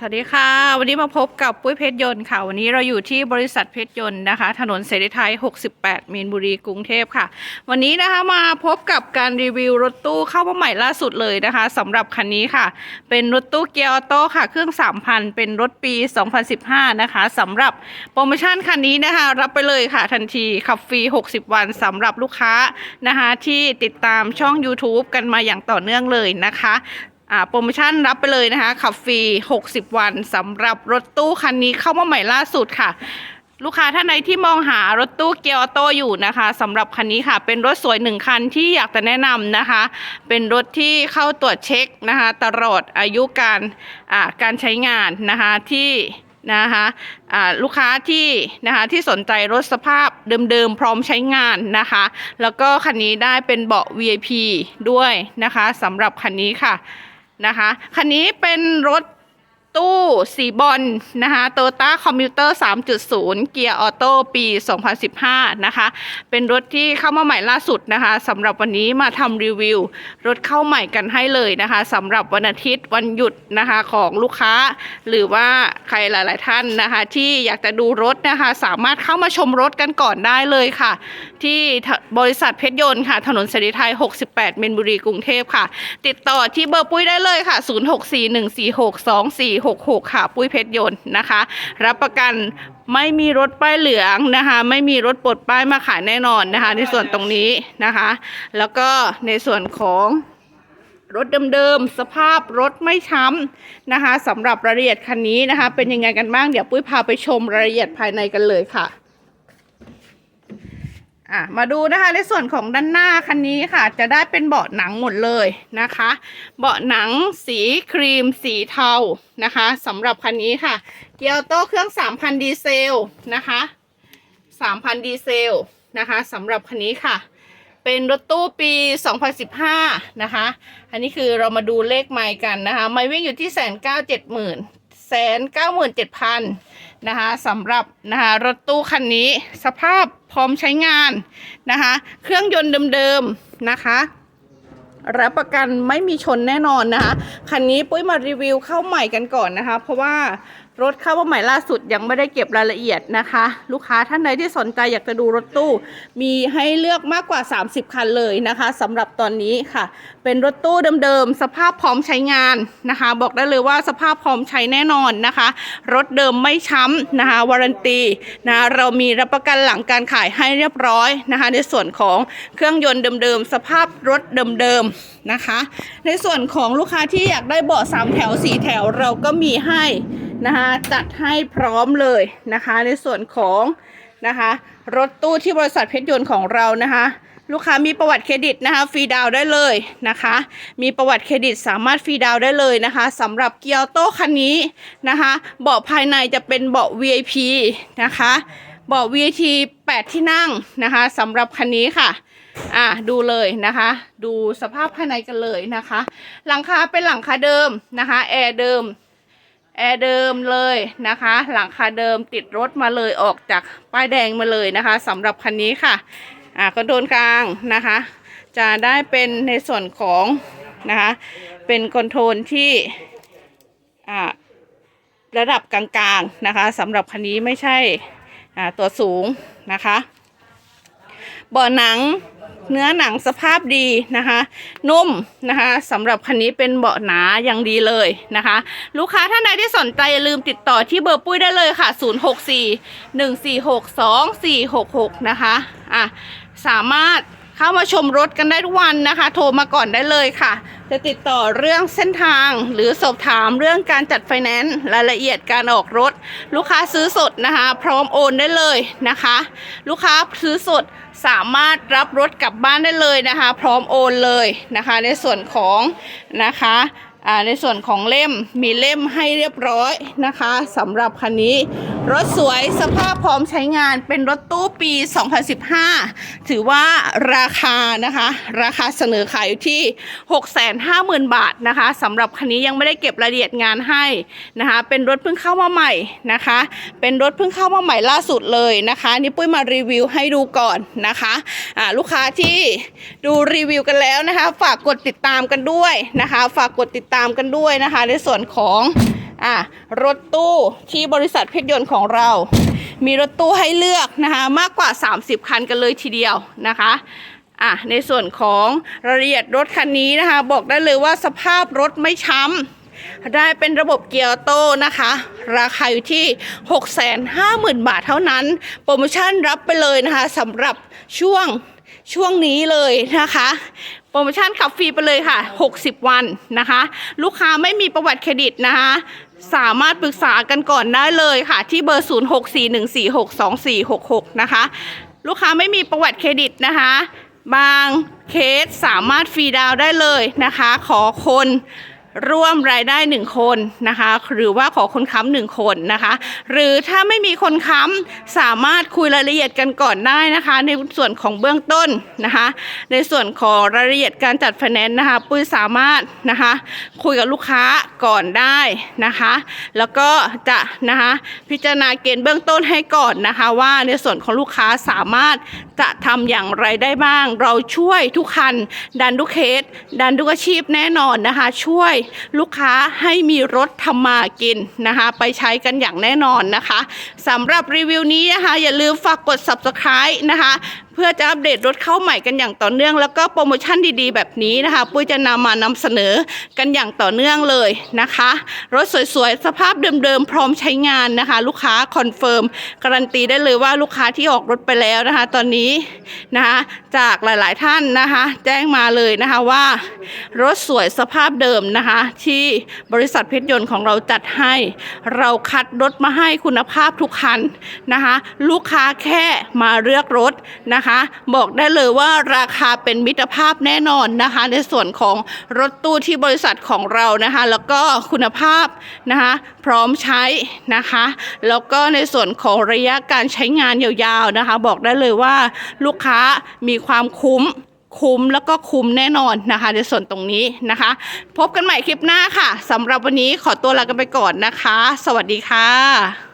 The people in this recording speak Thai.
สวัสดีค่ะ วันนี้มาพบกับปุ้ยเพชรยนต์ค่ะ วันนี้เราอยู่ที่บริษัทเพชรยนต์นะคะ ถนนเสรีไทย 68 มีนบุรีกรุงเทพค่ะ วันนี้นะคะมาพบกับการรีวิวรถตู้เข้ามาใหม่ล่าสุดเลยนะคะสำหรับคันนี้ค่ะ เป็นรถตู้เกียร์ออโต้ค่ะ เครื่อง 3,000 เป็นรถปี 2015 นะคะสำหรับโปรโมชั่นคันนี้นะคะ รับไปเลยค่ะ ทันทีขับฟรี 60 วันสำหรับลูกค้านะคะ ที่ติดตามช่อง YouTube กันมาอย่างต่อเนื่องเลยนะคะ อ่าโปรโมชั่นรับไปเลยนะคะ ขับฟรี 60 วันสำหรับรถตู้คันนี้เข้ามาใหม่ล่าสุดค่ะ ลูกค้าท่านใดที่มองหารถตู้เกียร์ออโต้อยู่นะคะสำหรับคันนี้ค่ะ เป็นรถสวยหนึ่งคันที่อยากจะแนะนำนะคะ เป็นรถที่เข้าตรวจเช็คนะคะ ตลอดอายุการอ่าการใช้งานนะคะที่นะคะอ่าลูกค้าที่นะคะที่สนใจรถสภาพเดิมๆ พร้อมใช้งานนะคะ แล้วก็คันนี้ได้เป็นเบาะ VIP ด้วยนะคะสำหรับคันนี้ค่ะ นะคะ คันนี้เป็นรถ ตู้สีบอลนะคะโตต้าคอมพิวเตอร์ 3.0 เกียร์ออโต้ปี 2015 นะคะ เป็นรถที่เข้ามาใหม่ล่าสุดนะคะสำหรับวันนี้มาทำรีวิว รถเข้าใหม่กันให้เลยนะคะสำหรับวันอาทิตย์วันหยุดนะคะของลูกค้า หรือว่าใครหลาย ๆ ท่านนะคะ ที่อยากจะดูรถนะคะ สามารถเข้ามาชมรถกันก่อนได้เลยค่ะ ที่บริษัทเพชรยนต์ค่ะ ถนนเสรีไทย 68 เมนบุรีกรุงเทพค่ะ ติดต่อที่เบอร์ปุ้ยได้เลยค่ะ466 ค่ะ ปุ้ยเพชรยนต์นะคะ รับประกันไม่มีรถป้ายเหลืองนะคะ ไม่มีรถปลดป้ายมาขายแน่นอนนะคะ ในส่วนตรงนี้นะคะ แล้วก็ในส่วนของรถเดิมๆ สภาพรถไม่ช้ำนะคะสำหรับรายละเอียดคันนี้นะคะ เป็นยังไงกันบ้าง เดี๋ยวปุ้ยพาไปชมรายละเอียดภายในกันเลยค่ะ อะมาดูนะคะในส่วนของด้านหน้าคันนี้ค่ะ จะได้เป็นเบาะหนังหมดเลยนะคะ เบาะหนังสีครีมสีเทานะคะสำหรับคันนี้ค่ะ เกียร์โต้เครื่อง 3,000 ดีเซลนะคะ 3,000 ดีเซลนะคะสำหรับคันนี้ค่ะ เป็นรถตู้ปี 2015 นะคะ อันนี้คือเรามาดูเลขไมล์กันนะคะ ไมล์วิ่งอยู่ที่แสนเก้าเจ็ดหมื่นแสนเก้าหมื่นเจ็ดพัน นะคะสำหรับนะคะรถตู้คันนี้สภาพพร้อมใช้งานนะคะเครื่องยนต์เดิมๆนะคะรับประกันไม่มีชนแน่นอนนะคะ คันนี้ปุ้ยมารีวิวเข้าใหม่กันก่อนนะคะ เพราะว่า รถเข้ามาใหม่ล่าสุดยังไม่ได้เก็บรายละเอียดนะคะ ลูกค้าท่านใดที่สนใจอยากจะดูรถตู้ มีให้เลือกมากกว่า 30 คันเลยนะคะสำหรับตอนนี้ค่ะ เป็นรถตู้เดิมๆ สภาพพร้อมใช้งานนะคะ บอกได้เลยว่าสภาพพร้อมใช้แน่นอนนะคะ รถเดิมไม่ช้ำนะคะวารันตีนะเรามีรับประกันหลังการขายให้เรียบร้อยนะคะ ในส่วนของเครื่องยนต์เดิมๆ สภาพรถเดิมๆนะคะ ในส่วนของลูกค้าที่อยากได้เบาะสามแถวสีแถวเราก็มีให้ นะคะจัดให้พร้อมเลยนะคะในส่วนของนะคะรถตู้ที่บริษัทเพชรยนต์ของเรานะคะ ลูกค้ามีประวัติเครดิตนะคะฟรีดาวได้เลยนะคะ มีประวัติเครดิตสามารถฟรีดาวได้เลยนะคะสำหรับเกียร์โต้คันนี้นะคะเบาะภายในจะเป็นเบาะ VIP นะคะเบาะ VIP 8 ที่นั่งนะคะสำหรับคันนี้ค่ะอะดูเลยนะคะ ดูสภาพภายในกันเลยนะคะ หลังคาเป็นหลังคาเดิมนะคะแอร์เดิม แอร์เดิมเลยนะคะ หลังคาเดิมติดรถมาเลยออกจากป้ายแดงมาเลยนะคะสำหรับคันนี้ค่ะอ่าคอนโทรลกลางนะคะ จะได้เป็นในส่วนของนะคะ เป็นคอนโทรลที่อ่าระดับกลางๆนะคะสำหรับคันนี้ไม่ใช่อ่าตัวสูงนะคะเบาะหนัง เนื้อหนังสภาพดีนะคะ นุ่มนะคะสำหรับคันนี้เป็นเบาะหนาอย่างดีเลยนะคะ ลูกค้าท่านใดที่สนใจอย่าลืมติดต่อที่เบอร์ปุ้ยได้เลยค่ะ 064 146 2466 นะคะอะสามารถ เข้ามาชมรถกันได้ทุกวันนะคะ โทรมาก่อนได้เลยค่ะ จะติดต่อเรื่องเส้นทางหรือสอบถามเรื่องการจัดไฟแนนซ์รายละเอียดการออกรถ ลูกค้าซื้อสดนะคะ พร้อมโอนได้เลยนะคะ ลูกค้าซื้อสดสามารถรับรถกลับบ้านได้เลยนะคะ พร้อมโอนเลยนะคะ ในส่วนของนะคะ ในส่วนของเล่มมีเล่มให้เรียบร้อยนะคะสำหรับคันนี้ รถสวยสภาพพร้อมใช้งานเป็นรถตู้ปี 2015 ถือว่าราคานะคะ ราคาเสนอขายอยู่ที่ 650,000 บาทนะคะสำหรับคันนี้ยังไม่ได้เก็บรายละเอียดงานให้นะคะ เป็นรถเพิ่งเข้ามาใหม่นะคะ เป็นรถเพิ่งเข้ามาใหม่ล่าสุดเลยนะคะนี่ปุ้ยมารีวิวให้ดูก่อนนะคะอ่าลูกค้าที่ดูรีวิวกันแล้วนะคะ ฝากกดติดตามกันด้วยนะคะ ฝากกดติดตามามกันด้วยนะคะ ในส่วนของอะรถตู้ที่บริษัทเพชรยนต์ของเรา มีรถตู้ให้เลือกนะคะ มากกว่า 30 คันกันเลยทีเดียวนะคะอะในส่วนของรายละเอียดรถคันนี้นะคะ บอกได้เลยว่าสภาพรถไม่ช้ำได้เป็นระบบเกียร์โต้นะคะ ราคาอยู่ที่ 650,000 บาทเท่านั้น โปรโมชั่นรับไปเลยนะคะสำหรับช่วง ช่วงนี้เลยนะคะ โปรโมชั่นขับฟรีไปเลยค่ะ 60 วันนะคะ ลูกค้าไม่มีประวัติเครดิตนะคะ สามารถปรึกษากันก่อนได้เลยค่ะ ที่เบอร์ 0641462466 นะคะ ลูกค้าไม่มีประวัติเครดิตนะคะ บางเคสสามารถฟรีดาวได้เลยนะคะ ขอคน ร่วมรายได้หนึ่งคนนะคะ หรือว่าขอคนค้ำหนึ่งคนนะคะ หรือถ้าไม่มีคนค้ำสามารถคุยรายละเอียดกันก่อนได้นะคะ ในส่วนของเบื้องต้นนะคะ ในส่วนของรายละเอียดการจัดไฟแนนซ์นะคะ ปุ้ยสามารถนะคะ คุยกับลูกค้าก่อนได้นะคะ แล้วก็จะนะคะพิจารณาเกณฑ์เบื้องต้นให้ก่อนนะคะ ว่าในส่วนของลูกค้าสามารถจะทำอย่างไรได้บ้าง เราช่วยทุกคันดันทุกเคสดันทุกอาชีพแน่นอนนะคะ ช่วยลูกค้าให้มีรถทำมากินนะคะ ไปใช้กันอย่างแน่นอนนะคะสำหรับรีวิวนี้นะคะ อย่าลืมฝากกด subscribe นะคะ เพื่อจะอัปเดตรถเข้าใหม่กันอย่างต่อเนื่อง แล้วก็โปรโมชั่นดีๆ แบบนี้นะคะ ปุ้ยจะนำมานำเสนอกันอย่างต่อเนื่องเลยนะคะ รถสวยๆ สภาพเดิมๆ พร้อมใช้งานนะคะ ลูกค้าคอนเฟิร์มการันตีได้เลยว่าลูกค้าที่ออกรถไปแล้วนะคะ ตอนนี้นะคะจากหลายๆท่านนะคะ แจ้งมาเลยนะคะว่ารถสวยสภาพเดิมนะคะ ที่บริษัทเพชรยนต์ของเราจัดให้ เราคัดรถมาให้คุณภาพทุกคันนะคะ ลูกค้าแค่มาเลือกรถนะคะนะคะ บอกได้เลยว่าราคาเป็นมิตรภาพแน่นอนนะคะ ในส่วนของรถตู้ที่บริษัทของเรานะคะ แล้วก็คุณภาพนะคะ พร้อมใช้นะคะ แล้วก็ในส่วนของระยะการใช้งานยาวๆนะคะ บอกได้เลยว่าลูกค้ามีความคุ้มคุ้มแล้วก็คุ้มแน่นอนนะคะ ในส่วนตรงนี้นะคะ พบกันใหม่คลิปหน้าค่ะสำหรับวันนี้ขอตัวลากันไปก่อนนะคะ สวัสดีค่ะ